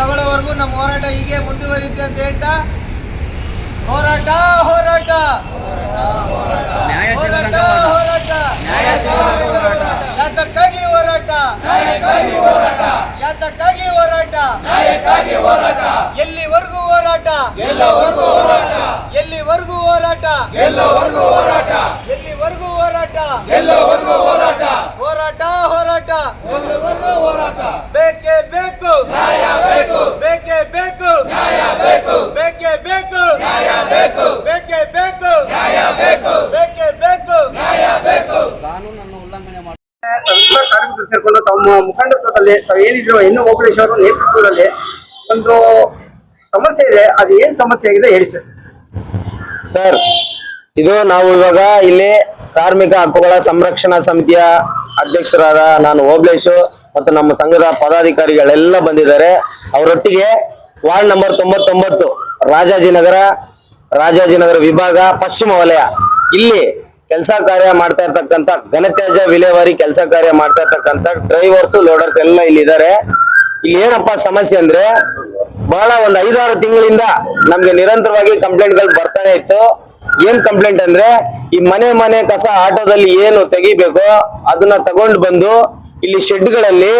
ಅಲ್ಲಿವರೆಗೂ ನಮ್ಮ ಹೋರಾಟ ಹೀಗೆ ಮುಂದುವರಿಯುತ್ತೆ ಅಂತ ಹೇಳ್ತಾ ಹೋರಾಟ ಹೋರಾಟ. ಸಿಗೋ ಹೋರಾಟ ಯಾತಕ್ಕಾಗಿ ಹೋರಾಟ. ಹೋರಾಟ. ಎಲ್ಲಿವರೆಗೂ ಹೋರಾಟ? ಎಲ್ಲವರೆಗೂ ಹೋರಾಟ. ಎಲ್ಲಿವರೆಗೂ ಹೋರಾಟ? ಎಲ್ಲವರೆಗೂ ಹೋರಾಟ? ಎಲ್ಲಿವರೆಗೂ ಹೋರಾಟ? ಎಲ್ಲವರೆಗೂ ಹೋರಾಟ? ಹೋರಾಟ ಹೋರಾಟ. ಹೋರಾಟ ಹೋರಾಟ ಬೇಕು ಬೇಕೇ ಬೇಕು ಬೇಕೇ ಬೇಕು ಬೇಕೇ ಬೇಕು ಬೇಕೇ ಬೇಕು ಕಾನೂನನ್ನು ಉಲ್ಲಂಘನೆ ಮಾಡಿ ಎಲ್ಲ ಕಾರ್ಮಿಕರು ಸೇರ್ಕೊಂಡು ತಮ್ಮ ಮುಖಂಡತ್ವದಲ್ಲಿ ತಾವು ಏನಿದ್ರು ಇನ್ನು ಅವರ ನೇತೃತ್ವದಲ್ಲಿ ಒಂದು ಸಮಸ್ಯೆ ಇದೆ, ಅದು ಏನ್ ಸಮಸ್ಯೆ ಆಗಿದೆ ಹೇಳಿ ಸರ್. ಸರ್, ಇದು ನಾವು ಇವಾಗ ಇಲ್ಲಿ ಕಾರ್ಮಿಕ ಹಕ್ಕುಗಳ ಸಂರಕ್ಷಣಾ ಸಮಿತಿಯ ಅಧ್ಯಕ್ಷರಾದ ನಾನು ಓಬ್ಲೇಶ್ ಮತ್ತು ನಮ್ಮ ಸಂಘದ ಪದಾಧಿಕಾರಿಗಳೆಲ್ಲ ಬಂದಿದ್ದಾರೆ. ಅವರೊಟ್ಟಿಗೆ ವಾರ್ಡ್ ನಂಬರ್ ತೊಂಬತ್ತೊಂಬತ್ತು, ರಾಜಾಜಿನಗರ ರಾಜಾಜಿನಗರ ವಿಭಾಗ, ಪಶ್ಚಿಮ ವಲಯ. ಇಲ್ಲಿ ಕೆಲಸ ಕಾರ್ಯ ಮಾಡ್ತಾ ಇರ್ತಕ್ಕಂತ ಘನತ್ಯಾಜ್ಯ ವಿಲೇವಾರಿ ಕೆಲಸ ಕಾರ್ಯ ಮಾಡ್ತಾ ಇರ್ತಕ್ಕಂತ ಡ್ರೈವರ್ಸ್ ಲೋಡರ್ಸ್ ಎಲ್ಲ ಇಲ್ಲಿ ಇದ್ದಾರೆ ಇಲ್ಲಿ ಏನಪ್ಪಾ ಸಮಸ್ಯೆ ಅಂದ್ರೆ ಬಹಳ ಒಂದ್ ಐದಾರು ತಿಂಗಳಿಂದ ನಮ್ಗೆ ನಿರಂತರವಾಗಿ ಕಂಪ್ಲೇಂಟ್ಗಳು ಬರ್ತಾನೆ ಇತ್ತು. ಏನ್ ಕಂಪ್ಲೇಂಟ್ ಅಂದ್ರೆ ಈ ಮನೆ ಮನೆ ಕಸ ಆಟೋದಲ್ಲಿ ಏನು ತೆಗಿಬೇಕು ಅದನ್ನ ತಗೊಂಡ್ ಬಂದು ಇಲ್ಲಿ ಶೆಡ್ಗಳಲ್ಲಿ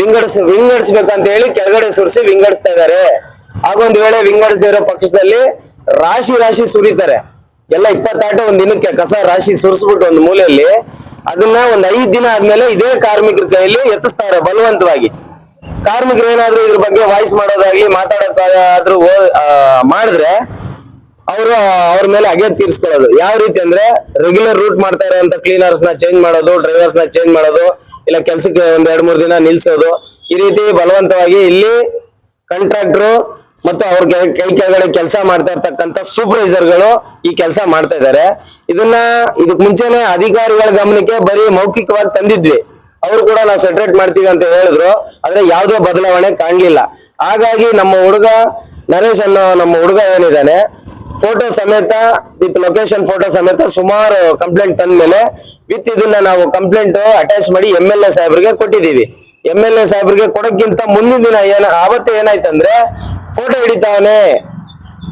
ವಿಂಗಡಿಸ್ ವಿಂಗಡಿಸ್ಬೇಕಂತ ಹೇಳಿ ಕೆಳಗಡೆ ಸುರಿಸಿ ವಿಂಗಡಿಸ್ತಾ ಇದ್ದಾರೆ. ಆಗೊಂದ್ ವೇಳೆ ವಿಂಗಡಿಸದೇ ಇರೋ ಪಕ್ಷದಲ್ಲಿ ರಾಶಿ ರಾಶಿ ಸುರಿತಾರೆ. ಎಲ್ಲ ಇಪ್ಪತ್ತಾಟ ಒಂದ್ ದಿನಕ್ಕೆ ಕಸ ರಾಶಿ ಸುರಿಸ್ಬಿಟ್ಟು ಒಂದು ಮೂಲೆಯಲ್ಲಿ ಅದನ್ನ ಒಂದ್ ಐದ್ ದಿನ ಆದ್ಮೇಲೆ ಇದೇ ಕಾರ್ಮಿಕರ ಕೈಯಲ್ಲಿ ಎತ್ತಿಸ್ತಾರೆ ಬಲವಂತವಾಗಿ. ಕಾರ್ಮಿಕರು ಏನಾದ್ರೂ ಇದ್ರ ಬಗ್ಗೆ ವಾಯ್ಸ್ ಮಾಡೋದಾಗ್ಲಿ ಮಾತಾಡೋಕ್ಕಾದ್ರೂ ಮಾಡಿದ್ರೆ ಅವರು ಅವ್ರ ಮೇಲೆ ಅಗೆ ತೀರ್ಸ್ಕೊಳ್ಳೋದು. ಯಾವ ರೀತಿ ಅಂದ್ರೆ ರೆಗ್ಯುಲರ್ ರೂಟ್ ಮಾಡ್ತಾ ಇರೋಂತ ಕ್ಲೀನರ್ಸ್ನ ಚೇಂಜ್ ಮಾಡೋದು ಡ್ರೈವರ್ಸ್ನ ಚೇಂಜ್ ಮಾಡೋದು, ಇಲ್ಲ ಕೆಲ್ಸಕ್ಕೆ ಒಂದ್ ಎರಡ್ ಮೂರ್ ದಿನ ನಿಲ್ಸೋದು. ಈ ರೀತಿ ಬಲವಂತವಾಗಿ ಇಲ್ಲಿ ಕಾಂಟ್ರಾಕ್ಟ್ರು ಮತ್ತು ಅವ್ರ ಕೆ- ಕೆಳಗಡೆ ಕೆಲಸ ಮಾಡ್ತಾ ಇರ್ತಕ್ಕಂಥ ಸೂಪರ್ವೈಸರ್ಗಳು ಈ ಕೆಲಸ ಮಾಡ್ತಾ ಇದ್ದಾರೆ ಇದನ್ನ ಇದಕ್ ಮುಂಚೆನೆ ಅಧಿಕಾರಿಗಳ ಗಮನಕ್ಕೆ ಬರೀ ಮೌಖಿಕವಾಗಿ ತಂದಿದ್ವಿ. ಅವರು ಕೂಡ ನಾವು ಸೆಟ್ರೇಟ್ ಮಾಡ್ತೀವಿ ಅಂತ ಹೇಳಿದ್ರು. ಆದ್ರೆ ಯಾವುದೇ ಬದಲಾವಣೆ ಕಾಣ್ಲಿಲ್ಲ. ಹಾಗಾಗಿ ನಮ್ಮ ಹುಡುಗ ನರೇಶ್ ಅನ್ನೋ ನಮ್ಮ ಹುಡುಗ ಏನಿದ್ದಾನೆ ಫೋಟೋ ಸಮೇತ ವಿತ್ ಲೊಕೇಶನ್ ಫೋಟೋ ಸಮೇತ ಸುಮಾರು ಕಂಪ್ಲೇಂಟ್ ತಂದ ಮೇಲೆ ವಿತ್ ಇದನ್ನ ನಾವು ಕಂಪ್ಲೇಂಟ್ ಅಟ್ಯಾಚ್ ಮಾಡಿ ಎಂ ಎಲ್ ಎ ಸಾಹೇಬ್ರಿಗೆ ಕೊಟ್ಟಿದ್ದೀವಿ. ಎಂ ಎಲ್ ಎ ಸಾಹೇಬ್ರಿಗೆ ಕೊಡಕ್ಕಿಂತ ಮುಂದಿನ ದಿನ ಏನ, ಆವತ್ತು ಏನಾಯ್ತಂದ್ರೆ ಫೋಟೋ ಹಿಡಿತಾವನೆ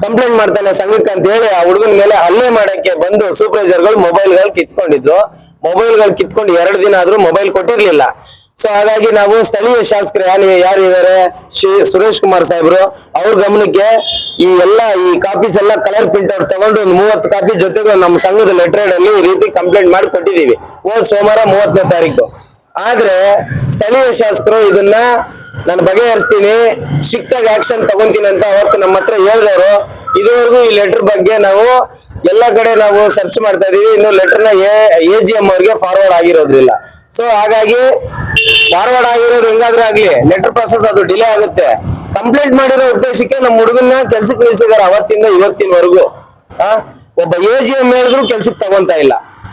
ಕಂಪ್ಲೇಂಟ್ ಮಾಡ್ತಾನೆ ಸಂಘಕ್ಕೆ ಅಂತ ಹೇಳಿ ಆ ಹುಡುಗನ ಮೇಲೆ ಹಲ್ಲೆ ಮಾಡಕ್ಕೆ ಬಂದು ಸೂಪರ್ವೈಸರ್ಗಳು ಮೊಬೈಲ್ಗಳು ಕಿತ್ಕೊಂಡಿದ್ರು. ಮೊಬೈಲ್ಗಳು ಕಿತ್ಕೊಂಡು ಎರಡು ದಿನ ಆದ್ರೂ ಮೊಬೈಲ್ ಕೊಟ್ಟಿರ್ಲಿಲ್ಲ. ಸೊ ಹಾಗಾಗಿ ನಾವು ಸ್ಥಳೀಯ ಶಾಸಕರು ಯಾರು ಯಾರು ಇದಾರೆ ಶ್ರೀ ಸುರೇಶ್ ಕುಮಾರ್ ಸಾಹೇಬ್ರು, ಅವ್ರ ಗಮನಕ್ಕೆ ಈ ಎಲ್ಲ ಈ ಕಾಪೀಸ್ ಎಲ್ಲ ಕಲರ್ ಪ್ರಿಂಟ್ ಔಟ್ ತಗೊಂಡು ಒಂದು ಮೂವತ್ತು ಕಾಪಿ ಜೊತೆಗೆ ನಮ್ಮ ಸಂಘದ ಲೆಟರ್ ಅಲ್ಲಿ ಈ ರೀತಿ ಕಂಪ್ಲೇಂಟ್ ಮಾಡಿ ಕೊಟ್ಟಿದೀವಿ ಹೋದ್ ಸೋಮವಾರ ಮೂವತ್ತನೇ ತಾರೀಕು. ಆದ್ರೆ ಸ್ಥಳೀಯ ಶಾಸಕರು ಇದನ್ನ ನಾನು ಬಗೆಹರಿಸ್ತೀನಿ. ಸ್ಟ್ರಿಕ್ಟ್ ಆಗಿ ಆಕ್ಷನ್ ತಗೊಂತೀನಿ ಅಂತ ಅವತ್ತು ನಮ್ಮ ಹತ್ರ ಹೇಳಿದವರು. ಇದುವರೆಗೂ ಈ ಲೆಟರ್ ಬಗ್ಗೆ ನಾವು ಎಲ್ಲ ಕಡೆ ನಾವು ಸರ್ಚ್ ಮಾಡ್ತಾ ಇದೀವಿ. ಇನ್ನು ಲೆಟರ್ನ ಎ ಜಿ ಎಂ ಅವ್ರಿಗೆ ಫಾರ್ವರ್ಡ್ ಆಗಿರೋದ್ರಿಲ್ಲ. ಸೊ ಹಾಗಾಗಿ ಫಾರ್ವರ್ಡ್ ಆಗಿರೋದು ಹೆಂಗಾದ್ರೂ ಆಗ್ಲಿ ಲೆಟರ್ ಪ್ರಾಸೆಸ್ ಅದು ಡಿಲೇ ಆಗುತ್ತೆ. ಕಂಪ್ಲೇಂಟ್ ಮಾಡಿರೋ ಉದ್ದೇಶಕ್ಕೆ ನಮ್ಮ ಹುಡುಗನ್ನ ಕೆಲ್ಸಕ್ಕೆ ನಿಲ್ಸಿದಾರೆ ಅವತ್ತಿಂದ ಇವತ್ತಿನವರೆಗೂ. ಆ, ಒಬ್ಬ ಎ ಜಿ ಎಂ ಹೇಳಿದ್ರು ಕೆಲ್ಸಕ್ಕೆ ತಗೊಂತ ಇಲ್ಲ.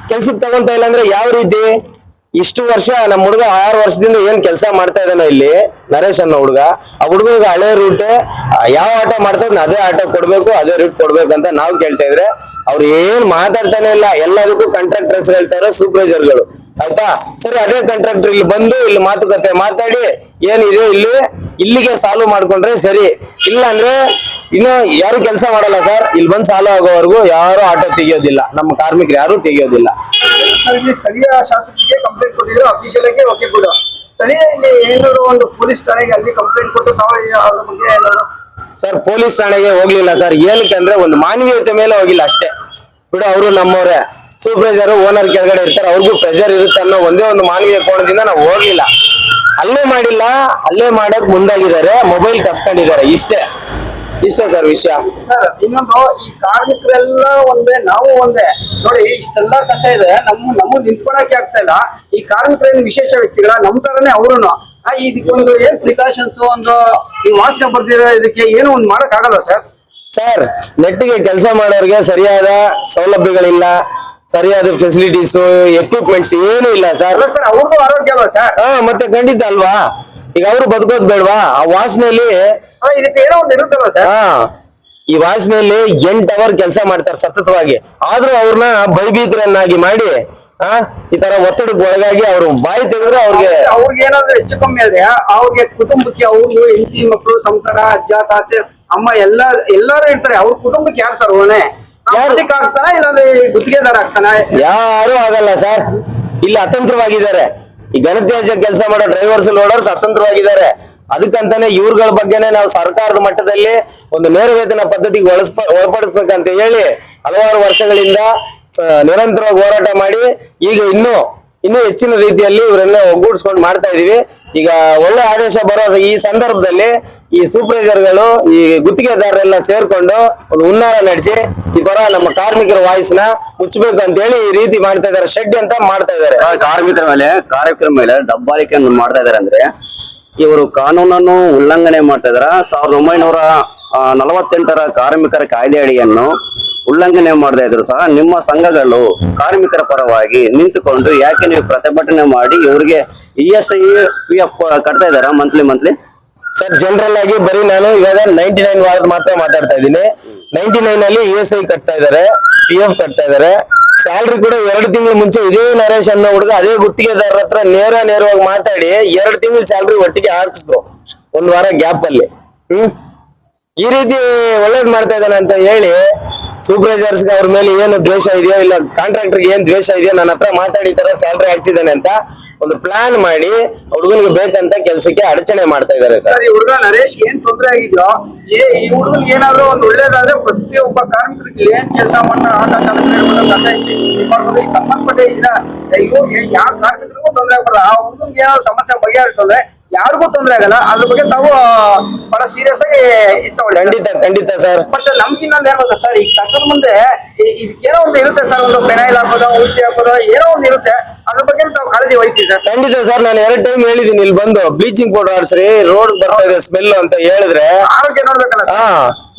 ಕೆಲ್ಸಕ್ಕೆ ತಗೊಂತ ಇಲ್ಲ ಅಂದ್ರೆ ಯಾವ ರೀತಿ? ಇಷ್ಟು ವರ್ಷ ನಮ್ಮ ಹುಡುಗ ಆರು ವರ್ಷದಿಂದ ಏನ್ ಕೆಲಸ ಮಾಡ್ತಾ ಇದ್ದಾನೋ ಇಲ್ಲಿ, ನರೇಶ್ ಅನ್ನೋ ಹುಡುಗ. ಆ ಹುಡುಗನಿಗೆ ಹಳೆ ರೂಟ್ ಯಾವ ಆಟೋ ಮಾಡ್ತಾ ಅದೇ ಆಟೋ ಕೊಡ್ಬೇಕು, ಅದೇ ರೂಟ್ ಕೊಡ್ಬೇಕು ಅಂತ ನಾವು ಕೇಳ್ತಾ ಇದ್ರೆ, ಅವ್ರು ಏನ್ ಮಾತಾಡ್ತಾನೆ ಇಲ್ಲ. ಎಲ್ಲದಕ್ಕೂ ಕಾಂಟ್ರಾಕ್ಟರ್ಸ್ ಹೇಳ್ತಾರೆ ಸೂಪರ್ವೈಸರ್ಗಳು ಆಯ್ತಾ? ಸರಿ ಅದೇ ಕಾಂಟ್ರಾಕ್ಟರ್ ಇಲ್ಲಿ ಬಂದು ಇಲ್ಲಿ ಮಾತುಕತೆ ಮಾತಾಡಿ ಏನಿದೆ ಇಲ್ಲಿ? ಇಲ್ಲಿಗೆ ಸಾಲು ಮಾಡ್ಕೊಂಡ್ರೆ ಸರಿ. ಇಲ್ಲ ಅಂದ್ರೆ ಇನ್ನು ಯಾರು ಕೆಲಸ ಮಾಡಲ್ಲ ಸರ್. ಇಲ್ಲಿ ಬಂದು ಸಾಲು ಆಗೋವರೆಗೂ ಯಾರು ಆಟೋ ತೆಗಿಯೋದಿಲ್ಲ. ನಮ್ಮ ಕಾರ್ಮಿಕರು ಯಾರು ತೆಗಿಯೋದಿಲ್ಲ. ಸ್ಥಳೀಯ ಶಾಸಕರಿಗೆ ಕಂಪ್ಲೇಂಟ್ ಕೊಟ್ಟಿದ್ರು. ಅಫಿಷಿಯಲ್ ಆಗಿ ಓಕೆ ಕೂಡ. ಸ್ಥಳೀಯ ಇಲ್ಲಿ ಏನಾದ್ರು ಒಂದು ಪೊಲೀಸ್ ಠಾಣೆಗೆ ಅಲ್ಲಿ ಕಂಪ್ಲೇಂಟ್ ಕೊಟ್ಟು ತಾವು ಅದ್ರ ಬಗ್ಗೆ ಏನಾದ್ರು? ಸರ್ ಪೊಲೀಸ್ ಠಾಣೆಗೆ ಹೋಗ್ಲಿಲ್ಲ ಸರ್. ಏನಕ್ಕೆ ಅಂದ್ರೆ ಒಂದು ಮಾನವೀಯತೆ ಮೇಲೆ ಹೋಗಿಲ್ಲ ಅಷ್ಟೇ. ಬಿಡು ಅವರು ನಮ್ಮವ್ರೆ. ಸೂಪರ್ವೈಸರ್ ಓನರ್ ಕೆಳಗಡೆ ಇರ್ತಾರೆ. ಅವ್ರಿಗೂ ಪ್ರೆಷರ್ ಇರುತ್ತೆ ಅನ್ನೋ ಒಂದೇ ಒಂದು ಮಾನವೀಯ ಕೋಣದಿಂದ ನಾವು ಹೋಗ್ಲಿಲ್ಲ. ಅಲ್ಲೇ ಮಾಡಿಲ್ಲ ಅಲ್ಲೇ ಮಾಡಕ್ ಮುಂದಾಗಿದ್ದಾರೆ. ಮೊಬೈಲ್ ಕಸ್ಕೊಂಡಿದ್ದಾರೆ. ಇಷ್ಟೇ. ಇಷ್ಟೇ ಸರ್ ವಿಷಯ. ಸರ್ ಇನ್ನೊಂದು ಈ ಕಾರ್ಮಿಕರೆಲ್ಲ ಒಂದೇ ನಾವು ಒಂದೇ. ನೋಡಿ ಇಷ್ಟೆಲ್ಲ ಕಸ ಇದೆ. ನಮ್ ನಮ್ಗೆ ನಿಂತ್ಕೊಳಕ್ಕೆ ಆಗ್ತಾ ಇಲ್ಲ. ಈ ಕಾರ್ಮಿಕರೇನು ವಿಶೇಷ ವ್ಯಕ್ತಿಗಳ? ನಮ್ ತರನೇ ಅವರು ಇದಕ್ಕೊಂದು ಏನ್ ಪ್ರಿಕಾಷನ್ಸ್ ಒಂದು ಈ ವಾಸನೆ ಬರ್ದಿರೋ ಇದಕ್ಕೆ ಏನು ಒಂದು ಮಾಡಕ್ ಆಗಲ್ಲ ಸರ್? ಸರ್ ನೆಟ್ಟಿಗೆ ಕೆಲಸ ಮಾಡೋರಿಗೆ ಸರಿಯಾದ ಸೌಲಭ್ಯಗಳಿಲ್ಲ. ಸರಿಯಾದ ಫೆಸಿಲಿಟೀಸ್ ಎಕ್ವಿಪ್ಮೆಂಟ್ಸ್ ಏನು ಇಲ್ಲ ಸರ್ ಹಾ ಮತ್ತೆ ಖಂಡಿತ ಅಲ್ವಾ? ಈಗ ಅವರು ಬದುಕೋದ್ ಬೇಡವಾ? ಆ ವಾಸನೆಯಲ್ಲಿ ಅಲ್ಲ, ಇದಕ್ಕೆ ಏನೋ ಒಂದು ಇರುತ್ತಲ್ವ ಸರ್ ಹಾ ಈ ವಾಸನೆಯಲ್ಲಿ ಎಂಟ್ ಅವರ್ ಕೆಲಸ ಮಾಡ್ತಾರೆ ಸತತವಾಗಿ. ಆದ್ರೂ ಅವ್ರನ್ನ ಭಯಭೀತರನ್ನಾಗಿ ಮಾಡಿ ಹಾ ಈ ತರ ಒತ್ತಡಕ್ಕೆ ಒಳಗಾಗಿ ಅವ್ರು ಬಾಯಿ ತೆಗೆದ್ರೆ ಅವ್ರಿಗೆ ಅವ್ರಿಗೆ ಏನಾದ್ರು ಹೆಚ್ಚು ಕಮ್ಮಿ ಆದ್ರೆ ಅವ್ರಿಗೆ ಕುಟುಂಬಕ್ಕೆ ಅವ್ರು ಹೆಂಡತಿ ಮಕ್ಕಳು ಸಂಸಾರ ಅಜ್ಜ ತಾತೆ ಅಮ್ಮ ಎಲ್ಲ ಎಲ್ಲರೂ ಇರ್ತಾರೆ. ಅವ್ರ ಕುಟುಂಬಕ್ಕೆ ಯಾರು ಸರ್? ಮಾಲೀಕ ಆಗ್ತಾನ ಇಲ್ಲಾಂದ್ರೆ ಗುತ್ತಿಗೆದಾರ ಆಗ್ತಾನ? ಯಾರು ಆಗಲ್ಲ ಸರ್. ಇಲ್ಲಿ ಅತಂತ್ರವಾಗಿದ್ದಾರೆ. ಈ ಘನತ್ಯಾಜ್ಯ ಕೆಲಸ ಮಾಡೋ ಡ್ರೈವರ್ಸ್ ಲೋಡರ್ಸ್ ಅತಂತ್ರವಾಗಿದ್ದಾರೆ. ಅದಕ್ಕಂತಾನೆ ಇವ್ರಗಳ ಬಗ್ಗೆನೆ ನಾವು ಸರ್ಕಾರದ ಮಟ್ಟದಲ್ಲಿ ಒಂದು ನೇರ ವೇತನ ಪದ್ಧತಿಗೆ ಒಳಸ್ಪ ಒಳಪಡಿಸ್ಬೇಕಂತ ಹೇಳಿ ಹಲವಾರು ವರ್ಷಗಳಿಂದ ನಿರಂತರವಾಗಿ ಹೋರಾಟ ಮಾಡಿ ಈಗ ಇನ್ನು ಇನ್ನೂ ಹೆಚ್ಚಿನ ರೀತಿಯಲ್ಲಿ ಇವರನ್ನ ಒಗ್ಗೂಡಿಸ್ಕೊಂಡು ಮಾಡ್ತಾ ಇದೀವಿ. ಈಗ ಒಳ್ಳೆ ಆದೇಶ ಬರೋ ಈ ಸಂದರ್ಭದಲ್ಲಿ ಈ ಸೂಪರ್ವೈಸರ್ಗಳು, ಈ ಗುತ್ತಿಗೆದಾರರೆಲ್ಲ ಸೇರ್ಕೊಂಡು ಒಂದು ಹುನ್ನಾರ ನಡೆಸಿ, ಈ ತರ ನಮ್ಮ ಕಾರ್ಮಿಕರ ವಾಯ್ಸ್ನ ಮುಚ್ಚಬೇಕು ಅಂತ ಹೇಳಿ ಈ ರೀತಿ ಮಾಡ್ತಾ ಇದಾರೆ ಶೆಡ್ ಅಂತ ಮಾಡ್ತಾ ಇದಾರೆ ಕಾರ್ಮಿಕರ ಮೇಲೆ ಕಾರ್ಮಿಕರ ಮೇಲೆ ದಬ್ಬಾಳಿಕೆಯನ್ನು ಮಾಡ್ತಾ ಇದಾರೆ ಅಂದ್ರೆ, ಇವರು ಕಾನೂನನ್ನು ಉಲ್ಲಂಘನೆ ಮಾಡ್ತಾ ಇದಾರ ಸಾವಿರದ ಒಂಬೈನೂರ ನಲವತ್ತೆಂಟರ ಕಾರ್ಮಿಕರ ಕಾಯ್ದೆ ಅಡಿಯನ್ನು ಉಲ್ಲಂಘನೆ ಮಾಡ್ತಾ ಇದ್ರು ಸಹ ನಿಮ್ಮ ಸಂಘಗಳು ಕಾರ್ಮಿಕರ ಪರವಾಗಿ ನಿಂತುಕೊಂಡು ಯಾಕೆ ನೀವು ಪ್ರತಿಭಟನೆ ಮಾಡಿ ಇವರಿಗೆ E S I, P F, ಕಟ್ತಾ ಇದಾರ ಮಂತ್ಲಿ ಮಂತ್ಲಿ ಸರ್ ಜನರಲ್ ಆಗಿ ಬರೀ ನಾನು ಇವಾಗ ನೈನ್ಟಿ ನೈನ್ ವಾರದ ಮಾತ್ರ ಮಾತಾಡ್ತಾ ಇದ್ದೀನಿ. ನೈನ್ಟಿ ನೈನ್ ಅಲ್ಲಿ ಇ ಎಸ್ ಐ ಕಟ್ತಾ ಇದಾರೆ ಪಿ ಎಫ್ ಕಟ್ತಾ ಇದಾರೆ ಸ್ಯಾಲ್ರಿ ಕೂಡ ಎರಡು ತಿಂಗಳ ಮುಂಚೆ ಇದೇ ನರೇಶ್ ಅನ್ನೋ ಹುಡುಗ ಅದೇ ಗುತ್ತಿಗೆದಾರರ ಹತ್ರ ನೇರ ನೇರವಾಗಿ ಮಾತಾಡಿ ಎರಡು ತಿಂಗಳ ಸ್ಯಾಲ್ರಿ ಒಟ್ಟಿಗೆ ಹಾಕಿಸಿದ್ರು, ಒಂದ್ ವಾರ ಗ್ಯಾಪ್ ಅಲ್ಲಿ. ಹ್ಮ್? ಈ ರೀತಿ ಒಳ್ಳೇದ್ ಮಾಡ್ತಾ ಇದ್ದಾನೆ ಅಂತ ಹೇಳಿ ಸೂಪರ್ವೈಸರ್ಸ್ ಅವ್ರ ಮೇಲೆ ಏನು ದ್ವೇಷ ಇದೆಯೋ ಇಲ್ಲ ಕಾಂಟ್ರಾಕ್ಟರ್ ಏನ್ ದ್ವೇಷ ಇದೆಯೋ ನನ್ನ ಹತ್ರ ಮಾತಾಡಿ ತರ ಸ್ಯಾಲ್ರಿ ಹಾಕ್ಸಿದ್ದಾನೆ ಅಂತ ಒಂದು ಪ್ಲಾನ್ ಮಾಡಿ ಹುಡುಗನಿಗೆ ಬೇಕಂತ ಕೆಲಸಕ್ಕೆ ಅಡಚಣೆ ಮಾಡ್ತಾ ಇದಾರೆ ಸರ್. ಈ ಹುಡುಗ ನರೇಶ್, ಏನ್ ತೊಂದರೆ ಆಗಿದೆಯೋ? ಏ, ಈ ಹುಡುಗನ್ ಏನಾದ್ರು ಒಂದು ಒಳ್ಳೇದಾದ್ರೆ ಪ್ರತಿಯೊಬ್ಬ ಕಾರ್ಮಿಕರಿಗೆ ಏನ್ ಕೆಲಸ ಮಾಡ್ತಾರೆ ಆಟ ಸಂಬಂಧಪಟ್ಟ ಇಲ್ಲ ಯಾವ ಕಾರ್ಮಿಕರಿಗೂ ತೊಂದರೆ ಬರಲ್ಲ ಆ ಹುಡುಗನ್ಗೆ ಏನಾದ್ರು ಸಮಸ್ಯೆ ಬಗೆಹರಿಸ್ತಂದ್ರೆ ಯಾರಿಗೂ ತೊಂದರೆ ಆಗಲ್ಲ. ಅದ್ರ ಬಗ್ಗೆ ತಾವು ಬಹಳ ಸೀರಿಯಸ್ ಆಗಿ ಖಂಡಿತ ಖಂಡಿತ ಸರ್. ಬಟ್ ನಮ್ಗೆ ಇನ್ನೊಂದು ಏನ್ ಗೊತ್ತಾ ಸರ್ ಈ ಕಸದ ಮುಂದೆ ಏನೋ ಒಂದು ಇರುತ್ತೆ ಸರ್ ಒಂದು ಪೆನೈಲ್ ಹಾಕೋದು ಔಷಧಿ ಹಾಕೋದು ಏನೋ ಒಂದು ಇರುತ್ತೆ. ಅದ್ರ ಬಗ್ಗೆ ತಾವು ಕಾಳಜಿ ವಹಿಸಿ ಸರ್. ಖಂಡಿತ ಸರ್ ನಾನು ಎರಡು ಟೈಮ್ ಹೇಳಿದೀನಿ ಇಲ್ಲಿ ಬಂದು ಬ್ಲೀಚಿಂಗ್ ಪೌಡರ್ ಆಡ್ಸ್ರಿ ರೋಡ್ ಬರ್ತಾ ಇದೆ ಸ್ಮೆಲ್ ಅಂತ ಹೇಳಿದ್ರೆ. ಆರೋಗ್ಯ ನೋಡ್ಬೇಕಲ್ಲ ಹಾ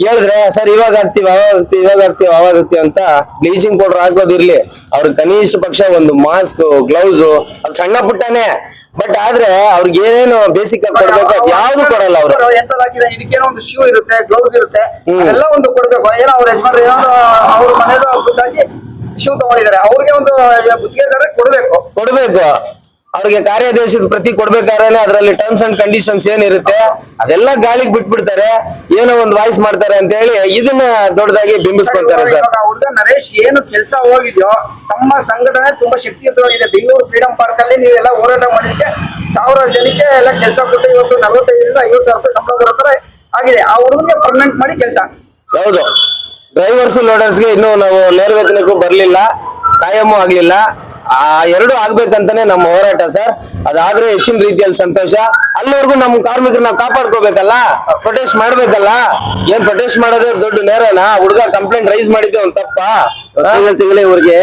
ಹೇಳಿದ್ರೆ ಸರ್ ಇವಾಗ ಆಗ್ತೀವಿ ಅವಾಗ ಆಗ್ತೀವಿ ಇವಾಗ ಆಗ್ತೀವಿ ಅವಾಗ ಆಗ್ತೀವಿ ಅಂತ ಬ್ಲೀಚಿಂಗ್ ಪೌಡರ್ ಹಾಕೋದಿರ್ಲಿ. ಅವ್ರ ಕನಿಷ್ಠ ಪಕ್ಷ ಒಂದು ಮಾಸ್ಕ್ ಗ್ಲೌಸ್ ಅದು ಸಣ್ಣ ಪುಟ್ಟನೇ. ಬಟ್ ಆದ್ರೆ ಅವ್ರಿಗೆ ಏನೇನು ಬೇಸಿಕ್ ಆಗಿ ಕೊಡ್ಬೇಕು ಅದು ಯಾವ್ದು ಕೊಡಲ್ಲ ಅವರು. ಇದಕ್ಕೇನೋ ಒಂದು ಶೂ ಇರುತ್ತೆ ಗ್ಲೌಸ್ ಇರುತ್ತೆ ಎಲ್ಲ ಒಂದು ಕೊಡ್ಬೇಕು. ಏನೋ ಅವ್ರ ಯಜಮಾನ್ರು ಏನೋ ಅವ್ರ ಮನೇದು ಶೂ ತಗೊಂಡಿದ್ದಾರೆ. ಅವ್ರಿಗೆ ಒಂದು ಗುತ್ತಿಗೆದಾರ ಕೊಡ್ಬೇಕು. ಕೊಡ್ಬೇಕು. ಅವ್ರಿಗೆ ಕಾರ್ಯಾದೇಶದ ಪ್ರತಿ ಕೊಡ್ಬೇಕಾದ್ರೆ ಅದರಲ್ಲಿ ಟರ್ಮ್ಸ್ ಅಂಡ್ ಕಂಡೀಷನ್ಸ್ ಏನಿರುತ್ತೆ ಅದೆಲ್ಲ ಗಾಳಿಗೆ ಬಿಟ್ಬಿಡ್ತಾರೆ ಏನೋ ಒಂದು ವಾಯ್ಸ್ ಮಾಡ್ತಾರೆ ಅಂತ ಹೇಳಿ ಇದನ್ನ ದೊಡ್ಡದಾಗಿ ಬಿಂಬಿಸ್ಕೊಂತಾರೆ ಸರ್. ಹುಡುಗ ನರೇಶ್ ಏನು ಕೆಲಸ ಹೋಗಿದ್ಯೋ ತಮ್ಮ ಸಂಘಟನೆ ತುಂಬಾ ಶಕ್ತಿಯುತವಾಗಿದೆ. ಬೆಂಗಳೂರು ಫ್ರೀಡಂ ಪಾರ್ಕ್ ಅಲ್ಲಿ ನೀವೆಲ್ಲ ಹೋರಾಟ ಮಾಡಿದ್ರೆ ಸಾವಿರ ಜನಕ್ಕೆ ಎಲ್ಲ ಕೆಲಸ ಕೊಟ್ಟು ಇವತ್ತು ನಲವತ್ತೈದರಿಂದ ಐವತ್ತು ಸಾವಿರ ರೂಪಾಯಿ ಸಂಬಳ ಬರೋ ತರ ಆಗಿದೆ. ಆ ಹುಡುಗನಿಗೆ ಪರ್ಮನೆಂಟ್ ಮಾಡಿ ಕೆಲಸ. ಹೌದು. ಡ್ರೈವರ್ಸ್ ಲೋಡರ್ಸ್ಗೆ ಇನ್ನೂ ನಾವು ನೇರವೇತನಕ್ಕೂ ಬರಲಿಲ್ಲ ಬರ್ಲಿಲ್ಲ ಕಾಯಮ್ಮು ಆಗ್ಲಿಲ್ಲ. ಆ ಎರಡು ಆಗ್ಬೇಕಂತಾನೆ ನಮ್ಮ ಹೋರಾಟ ಸರ್. ಅದಾದ್ರೆ ಹೆಚ್ಚಿನ ರೀತಿಯಲ್ಲಿ ಸಂತೋಷ. ಅಲ್ಲಿವರೆಗೂ ನಮ್ಮ ಕಾರ್ಮಿಕರನ್ನ ಕಾಪಾಡ್ಕೋಬೇಕಲ್ಲ? ಪ್ರೊಟೆಸ್ಟ್ ಮಾಡ್ಬೇಕಲ್ಲ? ಏನ್ ಪ್ರೊಟೆಸ್ಟ್ ಮಾಡೋದೇ ದೊಡ್ಡ ನೇರನಾ? ಹುಡುಗ ಕಂಪ್ಲೇಂಟ್ ರೈಸ್ ಮಾಡಿದ್ದೆ ಒಂದ್ ತಪ್ಪಾ. ತಿಂಗಳ ತಿಂಗಳ ಇವ್ರಿಗೆ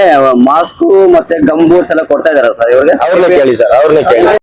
ಮಾಸ್ಕ್ ಮತ್ತೆ ಗಮ್ ಬೂಟ್ಸ್ ಎಲ್ಲ ಕೊಡ್ತಾ ಇದಾರ ಸರ್ ಇವ್ರಿಗೆ. ಅವ್ರನ್ನ ಕೇಳಿ ಸರ್ ಅವ್ರನ್ನ ಕೇಳಿ.